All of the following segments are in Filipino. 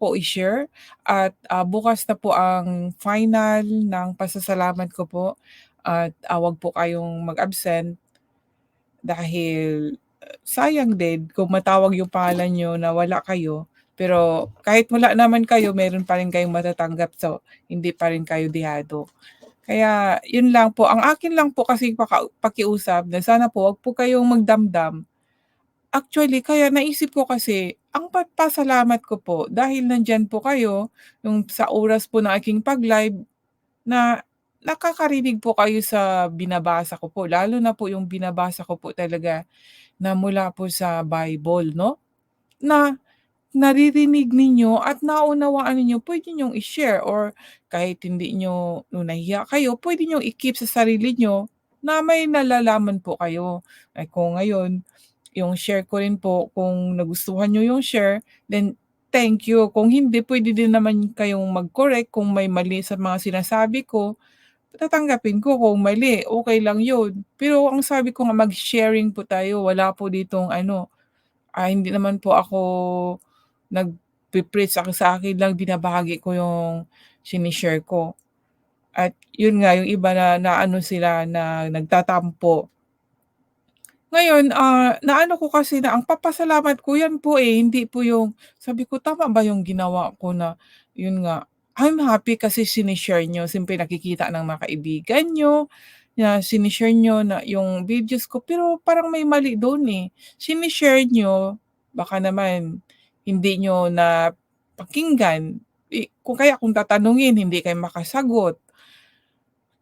po i-share at, ah, bukas na po ang final ng pasasalamat ko po at, ah, 'wag po kayong mag-absent. Dahil, sayang din kung matawag yung pangalan niyo na wala kayo, pero kahit wala naman kayo meron pa rin kayong matatanggap so hindi pa rin kayo dehado. Kaya yun lang po, ang akin lang po paka pakiusap na sana po 'wag po kayong magdamdam. Actually kaya naisip ko kasi ang pagpasalamat ko po dahil nandiyan po kayo, yung sa oras po ng aking pag-live na nakakarinig po kayo sa binabasa ko po, lalo na po yung binabasa ko po talaga na mula po sa Bible 'no, na naririnig ninyo at naunawaan ninyo puwede niyong i-share or kahit hindi niyo kung nahihiya kayo puwede niyong i-keep sa sarili niyo na may nalalaman po kayo. Eh, kung ngayon yung share ko rin po kung nagustuhan niyo yung share, then thank you, kung hindi puwede din naman kayong mag-correct kung may mali sa mga sinasabi ko, tatanggapin ko kung mali, okey lang yun. Pero ang sabi ko nga mag-sharing po tayo, wala po ditong ano, ah, hindi naman po ako nagpe-preach, ako sa akin lang binabahagi ko yung shine-share ko. At yun nga yung iba na naano sila na nagtatampo. Ngayon, ah, naano ko kasi na ang papasalamat ko yan po, eh, hindi po yung sabi ko, "Tama ba yung ginawa ko?" Na yun nga, I'm happy kasi shine-share niyo, siyempre nakikita ng mga kaibigan niyo, na shine-share niyo na yung videos ko, pero parang may mali dun, eh. Shine-share niyo, baka naman hindi niyo napakinggan, eh, kung kaya kung tatanungin hindi kayo makasagot.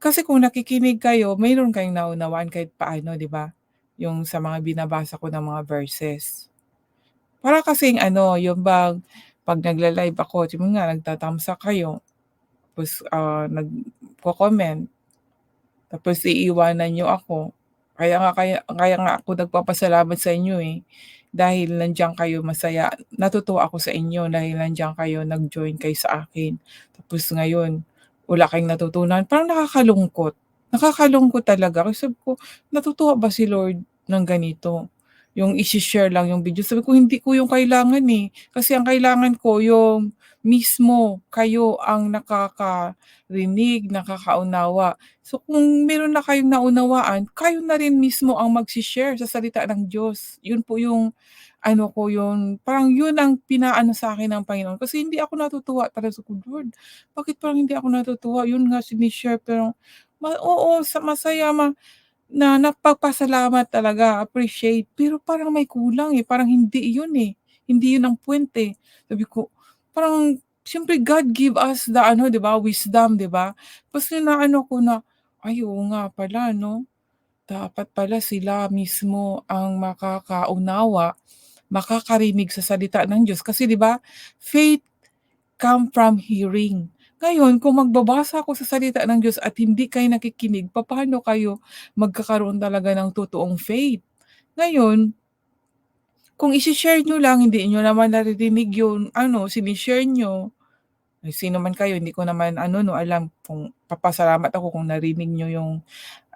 Kasi kung nakikinig kayo mayro'n kayong naunawaan kahit paano 'di ba? Yung sa mga binabasa ko na mga verses. Para kasing ano, yung bang 'pag nagla-live ako, yun nga nagta-thumbs up kayo, tapos, ah, nagko-comment. Tapos iiwanan niyo ako. Kaya nga kaya kaya nga ako nagpapasalamat sa inyo, eh, dahil nandiyan kayo masaya natutuwa ako sa inyo dahil nandiyan kayo, nag-join kayo sa akin. Tapos ngayon wala kayong natutunan, parang nakakalungkot. Nakakalungkot talaga kasi sabi ko, natutuwa ba si Lord ng ganito? Yung ishi-share lang yung video, sabi ko hindi ko yung kailangan, eh, kasi ang kailangan ko yung mismo kayo ang nakakarinig, nakakaunawa. So kung meron na kayong naunawaan, kayo na rin mismo ang magshi-share sa salita ng Diyos. Yun po yung ano ko, yung parang yun ang pinaano sa'kin ng Panginoon kasi hindi ako natutuwa talaga ko, "Lord, bakit parang hindi ako natutuwa?" Yun nga shine-share pero ma oo, sa masaya ma na nagpapasalamat talaga, appreciate, pero parang may kulang, eh, parang hindi yun, eh, hindi yun ang puwente. Sabi ko, parang siyempre God give us the ano 'di ba, wisdom 'di ba? Tapos inaano ko na, ay oo nga pala 'no, dapat pala sila mismo ang makakaunawa, makakarinig sa salita ng Diyos kasi 'di ba, faith come from hearing. Ngayon kung magbabasa ako sa salita ng Diyos at hindi kayo nakikinig, papaano kayo magkakaroon talaga ng totoong faith? Ngayon kung ishi-share niyo lang hindi niyo naman naririnig yung ano, shine-share niyo, eh, sino man kayo hindi ko naman ano 'no, alam kung papasalamat ako kung narinig niyo yung,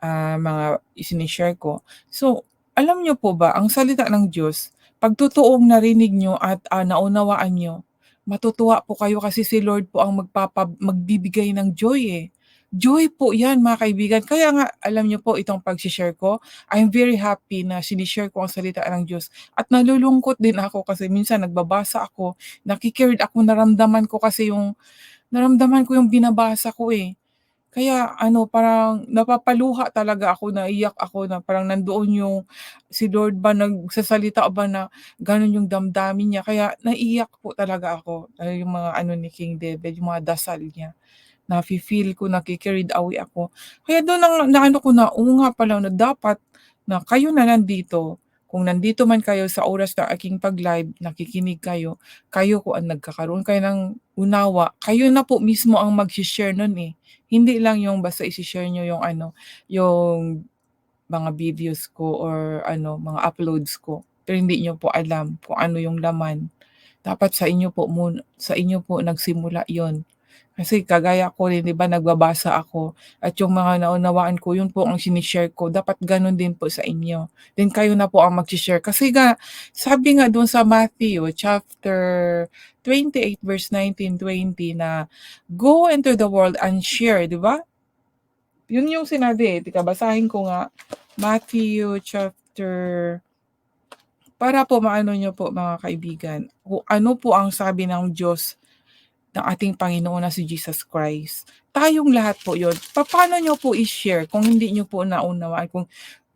ah, mga isini-share ko. So, alam niyo po ba ang salita ng Diyos 'pag totoong narinig niyo at, ah, naunawaan niyo, matutuwa po kayo kasi si Lord po ang magpapa magbibigay ng joy, eh. Joy po yan mga kaibigan, kaya nga alam niyo po itong pagshi-share ko, I'm very happy na shine-share ko ang salita ng Diyos at nalulungkot din ako kasi minsan nagbabasa ako, naki-carried ako, naramdaman ko kasi yung naramdaman ko yung binabasa ko, eh. Kaya ano, parang napapaluha talaga ako, naiiyak ako na parang nandoon yung si Lord ba nagsasalita ba na gano'n yung damdamin niya kaya naiiyak po talaga ako, lalo yung mga ano ni King David, yung mga dasal niya. Nafi-feel ko, naki-carried away ako. Kaya dun ang naano ko na, oo nga pala na dapat na kayo na nandito, kung nandito man kayo sa oras ng aking pag-live, nakikinig kayo, kayo kung ang nagkakaroon kayo ng unawa, kayo na po mismo ang magshi-share nun, eh. Hindi lang yung basta ishi-share niyo yung ano, yung mga videos ko or ano, mga uploads ko, pero hindi niyo po alam kung ano yung laman. Dapat sa inyo po mun sa inyo po nagsimula yun. Kasi kagaya ko rin 'di ba nagbabasa ako. At yung mga naunawaan ko yun po ang shine-share ko. Dapat ganon din po sa inyo. Then kayo na po ang magse-share kasi nga sabi nga dun sa Matthew chapter 28 verse 19, 20 na, "Go into the world and share," 'di ba? Yun yung sinabi, eh, teka basahin ko nga, Matthew chapter para po maano niyo po mga kaibigan, ano po ang sabi ng Diyos ng ating Panginoon na si Jesus Christ. Tayong lahat po yun. Papaano niyo po i-share kung hindi niyo po naunawaan, kung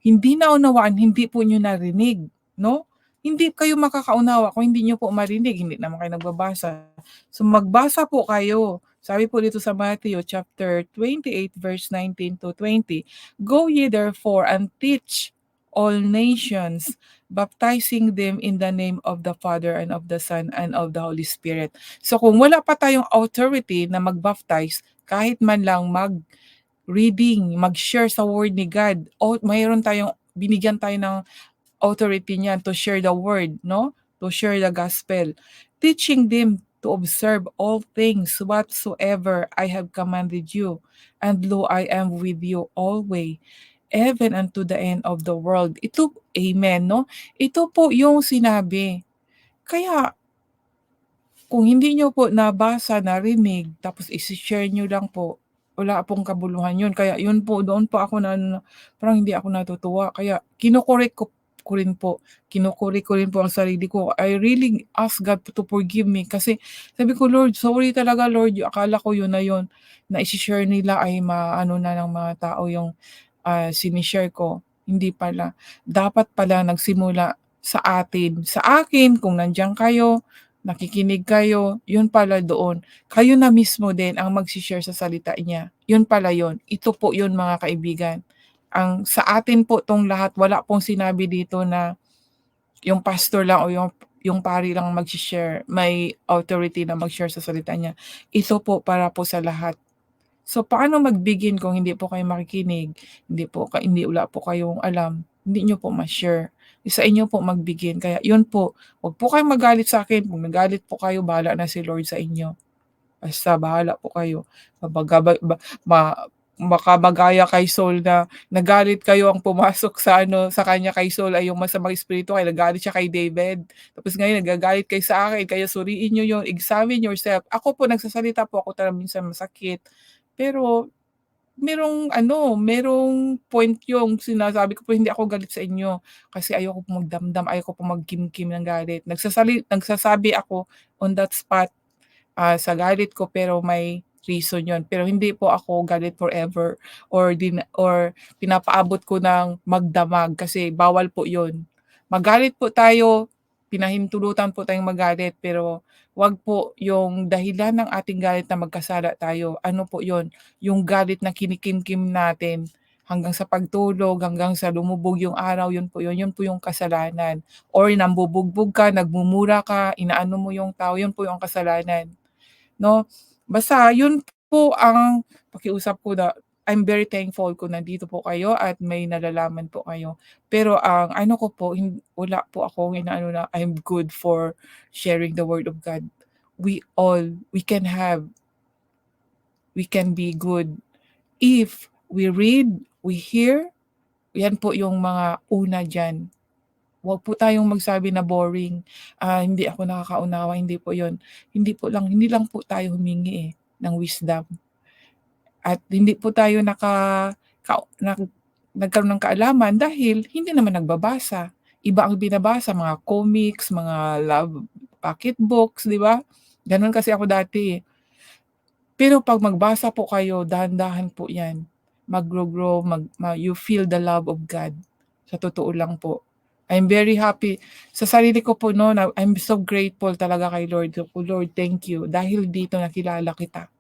hindi naunawaan, hindi po niyo narinig, no? Hindi kayo makakaunawa kung hindi niyo po marinig, hindi naman kayo nagbabasa. So magbasa po kayo. Sabi po dito sa Matthew chapter 28 verse 19 to 20, "Go ye therefore and teach all nations, baptizing them in the name of the Father and of the Son and of the Holy Spirit." So kung wala pa tayong authority na mag-baptize, kahit man lang mag-reading, mag-share sa word ni God, o mayroon tayong binigyan tayo ng authority niyan to share the word, no? To share the gospel. Teaching them to observe all things whatsoever I have commanded you. And lo, I am with you always, even unto the end of the world. Ito, amen, no? Ito po yung sinabi. Kaya, kung hindi nyo po nabasa, narinig, tapos isi-share nyo lang po, wala pong kabuluhan yun. Kaya yun po, doon po ako na, parang hindi ako natutuwa. Kaya kinukorek ko ko rin po, kinukuri ko rin po ang sarili ko. I really ask God to forgive me kasi sabi ko, Lord, sorry talaga Lord, akala ko yun na yun, na isi-share nila ay maano na ng mga tao yung uh, sinishare ko. Hindi pala. Dapat pala nagsimula sa atin. Sa akin, kung nandiyan kayo, nakikinig kayo, yun pala doon. Kayo na mismo din ang magsishare sa salita niya. Yun pala yun. Ito po yun mga kaibigan ang sa atin po tong lahat, wala pong sinabi dito na yung pastor lang o yung yung pari lang mag-share, may authority na mag-share sa salita niya. Ito po para po sa lahat. So paano mag-begin kung hindi po kayo makikinig, hindi po hindi wala po kayong alam, hindi niyo po ma-share. Sa inyo po mag-begin. Kaya yun po, wag po kayong magalit sa akin. Kung nagalit po kayo, bahala na si Lord sa inyo. Basta bahala po kayo. Baga, ba, ba, baka magaya kay Saul na nagalit kayo ang pumasok sa ano sa kanya kay Saul ay yung masamang espiritu kaya nagalit siya kay David. Tapos ngayon nagagalit kay sa akin kaya suriin niyo yon, examine yourself. Ako po nagsasalita po ako talaga minsan masakit. Pero merong ano, merong point yung sinasabi ko po hindi ako galit sa inyo kasi ayoko po magdamdam, ayoko po magkimkim ng galit. Nagsasali, nagsasabi ako on that spot uh, sa galit ko pero may reason yon pero hindi po ako galit forever or din or pinapaabot ko ng magdamag kasi bawal po yon magalit po tayo pinahintulutan po tayong magalit pero wag po yung dahilan ng ating galit na magkasala tayo ano po yon yung galit na kinikimkim natin hanggang sa pagtulog, hanggang sa lumubog yung araw, yun po yun, yun po yung kasalanan. Or nambubugbog ka, nagmumura ka, inaano mo yung tao, yun po yung kasalanan. No? Basta yun po ang pakiusap ko na I'm very thankful kung nandito po kayo at may nalalaman po kayo. Pero ang ano ko po, wala po akong inaano na I'm good for sharing the word of God. We all, we can have, we can be good if we read, we hear, yan po yung mga una dyan. Huwag po tayong magsabi na boring, ah, hindi ako nakakaunawa, hindi po yon Hindi po lang, hindi lang po tayo humingi eh, ng wisdom. At hindi po tayo naka, ka, na, nagkaroon ng kaalaman dahil hindi naman nagbabasa. Iba ang binabasa, mga comics, mga love pocket books, di ba? Ganon kasi ako dati. Pero pag magbasa po kayo, dahan-dahan po yan. Mag-grow, mag, mag, you feel the love of God. Sa totoo lang po. I'm very happy. Sa sarili ko po no, I'm so grateful talaga kay Lord. Lord, thank you. Dahil dito nakilala kita.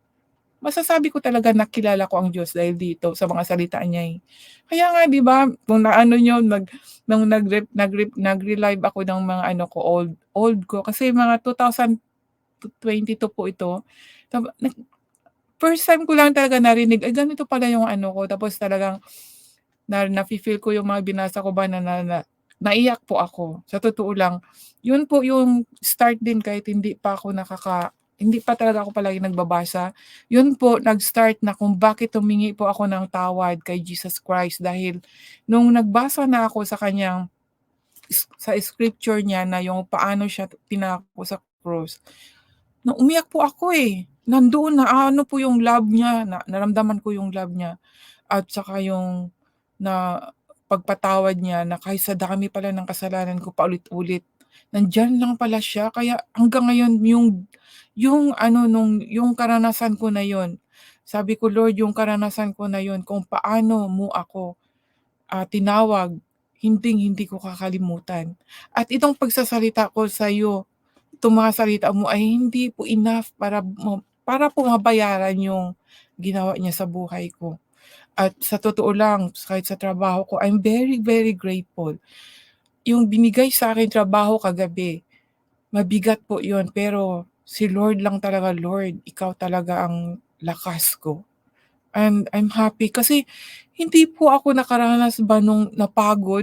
Masasabi ko talaga nakilala ko ang Diyos dahil dito sa mga salita niya. Eh. Kaya nga 'di ba, kung naano niyo nag nung nag nag nag-relive ako ng mga ano ko old old ko kasi mga 2022 po ito. First time ko lang talaga narinig, ay ganito pala yung ano ko tapos talagang na nafi-feel ko yung mga binasa ko ba na, na, na Naiyak po ako, sa totoo lang. Yun po yung start din kahit hindi pa ako nakaka hindi pa talaga ako palagi nagbabasa. Yun po nag-start na kung bakit humingi po ako ng tawad kay Jesus Christ dahil nung nagbasa na ako sa kaniyang s sa scripture niya na yung paano siya pinako sa krus, na umiyak po ako, eh. Nandoon na ano po yung love niya, na naramdaman ko yung love niya at saka yung na pagpatawad niya na kahit sa dami pala ng kasalanan ko paulit-ulit, nandiyan lang pala siya. Kaya hanggang ngayon yung yung ano nung yung karanasan ko na yun, sabi ko, "Lord, yung karanasan ko na yun kung paano mo ako, ah, tinawag, hinding-hindi ko kakalimutan. At itong pagsasalita ko sa'yo, itong mga salita mo ay hindi po enough para para po mabayaran yung ginawa niya sa buhay ko." At sa totoo lang, kahit sa trabaho ko, I'm very, very grateful. Yung binigay sa'king trabaho kagabi, mabigat po yun pero si Lord lang talaga, "Lord, ikaw talaga ang lakas ko." And I'm happy kasi hindi po ako nakaranas ba nung napagod